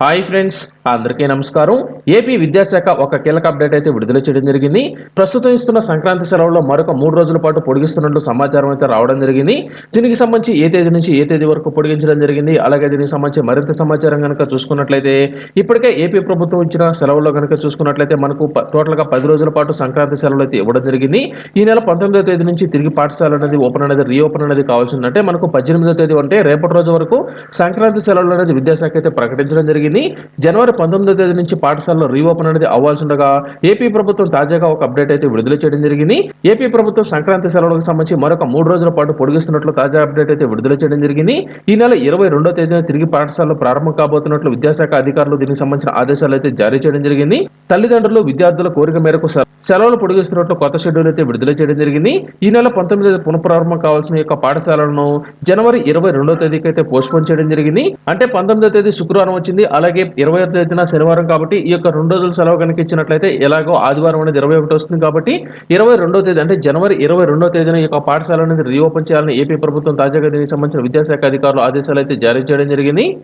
Hi friends అందరికీ నమస్కారం. AP విద్యాశాఖ ఒక కీలక అప్డేట్ అయితే విడుదల చేయడం జరిగింది. ప్రస్తుతం ఇస్తున్న సంక్రాంతి సెలవుల్లో మరొక మూడు రోజుల పాటు పొడిగిస్తున్నట్లు సమాచారం అయితే రావడం జరిగింది. దీనికి సంబంధించి ఏ తేదీ నుంచి ఏ తేదీ వరకు పొడిగించడం జరిగింది? అలాగే దీనికి సంబంధించి మరింత సమాచారం కనుక చూసుకున్నట్లయితే ఇప్పటికే ఏపీ ప్రభుత్వం ఇచ్చిన సెలవుల్లో కనుక చూసుకున్నట్లయితే మనకు ప- టోటల్గా పది రోజుల పాటు సంక్రాంతి సెలవులు అయితే ఇవ్వడం జరిగింది. ఈ నెల పంతొమ్మిదో తేదీ నుంచి తిరిగి పాఠశాల అనేది ఓపెన్ అనేది రీఓపెన్ అనేది కావాల్సిందంటే మనకు పద్దెనిమిదో తేదీ అంటే రేపటి రోజు వరకు సంక్రాంతి సెలవులు అనేది విద్యాశాఖ అయితే ప్రకటించడం జరిగింది. జనవరి పంతొమ్మిదో తేదీ నుంచి పాఠశాలలో రీఓపెన్ అనేది అవ్వాల్సి ఉండగా ఏపీ ప్రభుత్వం తాజాగా ఒక అప్డేట్ అయితే విడుదల చేయడం జరిగింది. ఏపీ ప్రభుత్వం సంక్రాంతి సెలవులకు సంబంధించి మరొక మూడు రోజుల పాటు పొడిగిస్తున్నట్లు తాజా అప్డేట్ అయితే విడుదల చేయడం జరిగింది. ఈ నెల ఇరవై రెండో తేదీన తిరిగి పాఠశాలలో ప్రారంభం కాబోతున్నట్లు విద్యాశాఖ అధికారులు దీనికి సంబంధించిన ఆదేశాలు అయితే జారీ చేయడం జరిగింది. తల్లిదండ్రులు విద్యార్థుల కోరిక మేరకు సెలవులు పొడిగిస్తున్నట్లు కొత్త షెడ్యూల్ అయితే విడుదల చేయడం జరిగింది. ఈ నెల పంతొమ్మిది పునఃప్రారంభం కావాల్సిన యొక్క పాఠశాలలను జనవరి ఇరవై రెండో తేదీకి అయితే పోస్ట్పోన్ చేయడం జరిగింది. అంటే పంతొమ్మిదో తేదీ శుక్రవారం వచ్చింది. అలాగే ఇరవై తేదీన శనివారం కాబట్టి ఈ యొక్క రెండు రోజుల సెలవు కనుక ఇచ్చినట్లయితే ఎలాగో ఆదివారం అనేది ఇరవై ఒకటి వస్తుంది కాబట్టి ఇరవై రెండో తేదీ అంటే జనవరి ఇరవై రెండో తేదీన ఈ యొక్క పాఠశాల అనేది రీఓపెన్ చేయాలని ఏపీ ప్రభుత్వం తాజాగా దీనికి సంబంధించిన విద్యాశాఖ అధికారులు ఆదేశాలు అయితే జారీ చేయడం జరిగింది.